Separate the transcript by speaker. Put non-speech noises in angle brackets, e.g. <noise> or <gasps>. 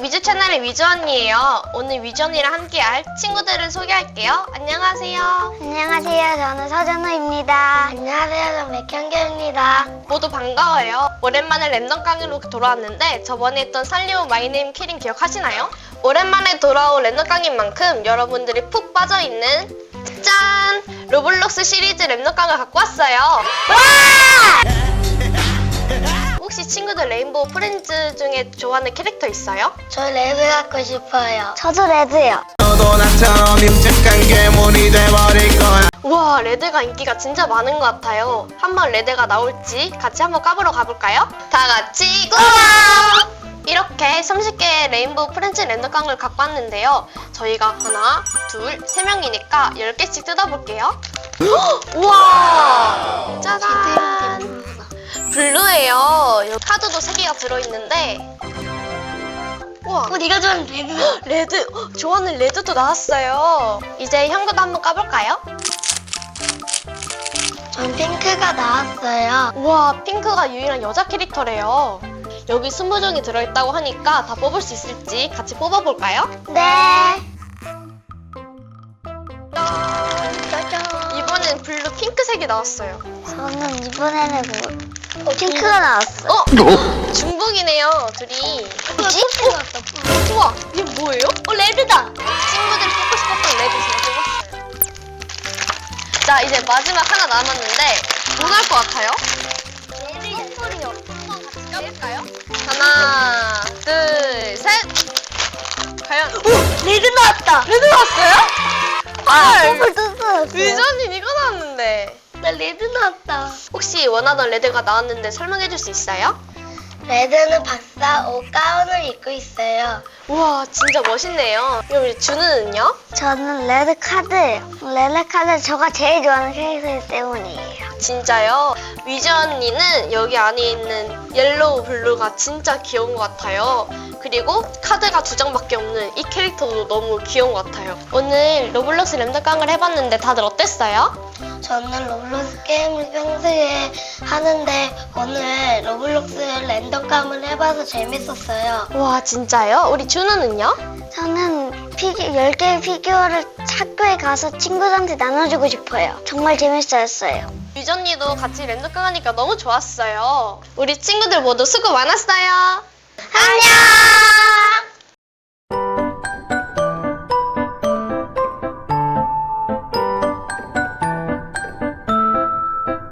Speaker 1: 위즈 채널의 위즈 언니예요. 오늘 위즈 언니랑 함께할 친구들을 소개할게요. 안녕하세요.
Speaker 2: 안녕하세요. 저는 서준호입니다. 안녕하세요. 저는 백현경입니다.
Speaker 1: 모두 반가워요. 오랜만에 랜덤 강의로 돌아왔는데 저번에 했던 살리오 마이네임 키링 기억하시나요? 오랜만에 돌아온 랜덤 강의인 만큼 여러분들이 푹 빠져있는 짠! 로블록스 시리즈 랜덤 강을 갖고 왔어요. 혹시 친구들 레인보우 프렌즈 중에 좋아하는 캐릭터 있어요?
Speaker 2: 저 레드 갖고 싶어요. 저도 레드요.
Speaker 3: 너도 나처럼 임직한 괴물이 돼버릴 거야
Speaker 1: 우와 레드가 인기가 진짜 많은 것 같아요. 한번 레드가 나올지 같이 한번 까보러 가볼까요? 다 같이 고고! 이렇게 30개의 레인보우 프렌즈 랜덤깡을 갖고 왔는데요. 저희가 하나, 둘, 세 명이니까 10개씩 뜯어볼게요. <gasps> 우와! 짜잔! 블루예요. 여기 카드도 3개가 들어있는데 우와!
Speaker 2: 어, 네가 좋아하는 레드.
Speaker 1: 레드! 헉, 좋아하는 레드도 나왔어요. 이제 현구도 한번 까볼까요?
Speaker 2: 전 핑크가 나왔어요.
Speaker 1: 우와 핑크가 유일한 여자 캐릭터래요 여기 20종이 들어있다고 하니까 다 뽑을 수 있을지 같이 뽑아볼까요?
Speaker 2: 네.
Speaker 1: 핑크색이 나왔어요
Speaker 2: 저는 이번에는 뭐 핑크가 나왔어 요.
Speaker 1: 어? 중복이네요 둘이
Speaker 2: 뭐지? 나왔다.
Speaker 1: 우와 이게 뭐예요? 어 레드다 친구들이 뽑고 싶었던 레드 제가 뽑았어요 자 이제 마지막 하나 남았는데 뭐 나올 것 같아요?
Speaker 2: 레드 소리요.
Speaker 1: 한번 같이 까볼까요? 하나 둘 셋 과연 오!
Speaker 2: 레드 나왔다.
Speaker 1: 레드 나왔어요?
Speaker 2: 아,
Speaker 1: 헐
Speaker 2: 뽑을 뜯었어요.
Speaker 1: 위전이 이거
Speaker 2: 레드 나왔다.
Speaker 1: 혹시 원하던 레드가 나왔는데 설명해 줄 수 있어요?
Speaker 2: 레드는 박사 옷 가운을 입고 있어요.
Speaker 1: 우와 진짜 멋있네요 그럼 우리 준우는요?
Speaker 2: 저는 레드 카드예요. 레드 카드 저가 제일 좋아하는 캐릭터이기 때문이에요.
Speaker 1: 진짜요? 위즈 언니는 여기 안에 있는 옐로우 블루가 진짜 귀여운 것 같아요 그리고 카드가 두 장밖에 없는 이 캐릭터도 너무 귀여운 것 같아요 오늘 로블록스 랜덤깡을 해봤는데 다들 어땠어요?
Speaker 2: 저는 로블록스 게임을 평소에 하는데 오늘 로블록스 랜덤감을 해봐서 재밌었어요.
Speaker 1: 우와 진짜요? 우리 준우는요?
Speaker 2: 저는 피규, 10개의 피규어를 학교에 가서 친구들한테 나눠주고 싶어요. 정말 재밌었어요.
Speaker 1: 언니도 같이 랜덤깡 하니까 너무 좋았어요 우리 친구들 모두 수고 많았어요
Speaker 2: 안녕!